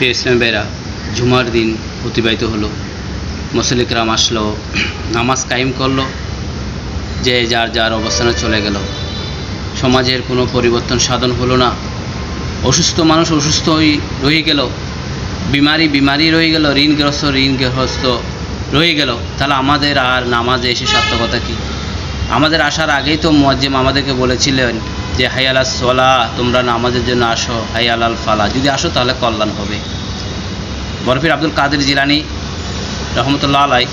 প্রিয় ইসলাম ভাইরা জুমার দিন অতিবাহিত হলো। মুসলিকরাম আসলো, নামাজ কায়েম করল, যে যার যার অবস্থানে চলে গেল। সমাজের কোনো পরিবর্তন সাধন হলো না। অসুস্থ মানুষ অসুস্থ হয়ে রয়ে গেল। বিমারি বিমারি রয়ে গেল, ঋণগ্রস্ত ঋণগ্রস্ত রয়ে গেল। তাহলে আমাদের আর নামাজে এসে সার্থকতা কী? আমাদের আসার আগেই তো মুয়াজ্জিম আমাদেরকে বলেছিলেন যে হাইয়ালা সোলা, তোমরা নামাজের জন্য আসো হাইয়াল আল ফালা। যদি আসো, তাহলে কল্যাণ হবে। বরফির আব্দুল কাদের জিলানি রহমতুল্লাহ আলাই,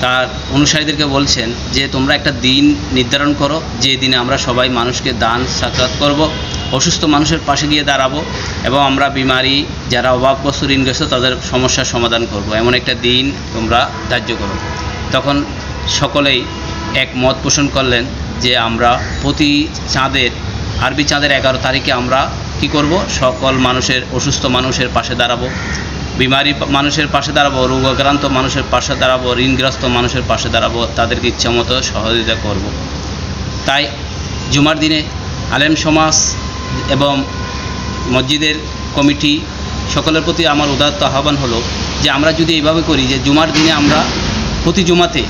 তার অনুসারীদেরকে বলছেন যে, তোমরা একটা দিন নির্ধারণ করো, যে দিনে আমরা সবাই মানুষকে দান, সাক্ষাৎ করব, অসুস্থ মানুষের পাশে গিয়ে দাঁড়াবো এবং আমরা বিমারি, যারা অভাবগ্রস্ত ঋণগ্রস্ত তাদের সমস্যার সমাধান করব। এমন একটা দিন তোমরা ধার্য করো। তখন সকলেই এক মত পোষণ করলেন যে আমরা প্রতি চাঁদের, আরবি চাঁদের এগারো তারিখে আমরা কি করব সকল মানুষের, অসুস্থ মানুষের পাশে দাঁড়াবো বিমারি মানুষের পাশে দাঁড়াবো, রোগাক্রান্ত মানুষের পাশে দাঁড়াবো, ঋণগ্রস্ত মানুষের পাশে দাঁড়াবো, তাদেরকে ইচ্ছামতো সহযোগিতা করব। তাই জুমার দিনে আলেম সমাজ এবং মসজিদের কমিটি সকলের প্রতি আমার উদাত্ত আহ্বান হলো যে আমরা যদি এইভাবে করি যে জুমার দিনে আমরা প্রতি জুমাতে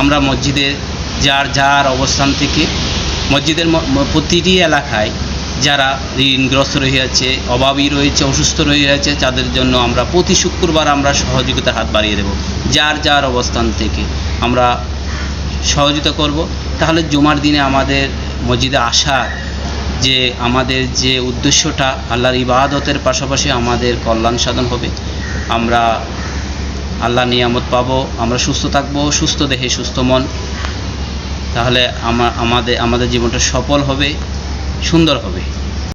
আমরা মসজিদের যার যার অবস্থান থেকে মসজিদের প্রতিটি এলাকায় যারা ঋণগ্রস্ত রয়েছে, অভাবী রয়েছে, অসুস্থ রয়েছে, তাদের জন্য আমরা প্রতি শুক্রবার আমরা সহযোগিতার হাত বাড়িয়ে দেব। যার যার অবস্থান থেকে আমরা সহযোগিতা করব। তাহলে জুমার দিনে আমাদের মসজিদে আসা যে আমাদের যে উদ্দেশ্যটা আল্লাহর ইবাদতের পাশাপাশি আমাদের কল্যাণ সাধন হবে, আমরা আল্লাহ নিয়ামত পাবো, আমরা সুস্থ থাকব, সুস্থ দেহে সুস্থ মন তাহলে আমার আমাদের আমাদের জীবনটা সফল হবে সুন্দর হবে।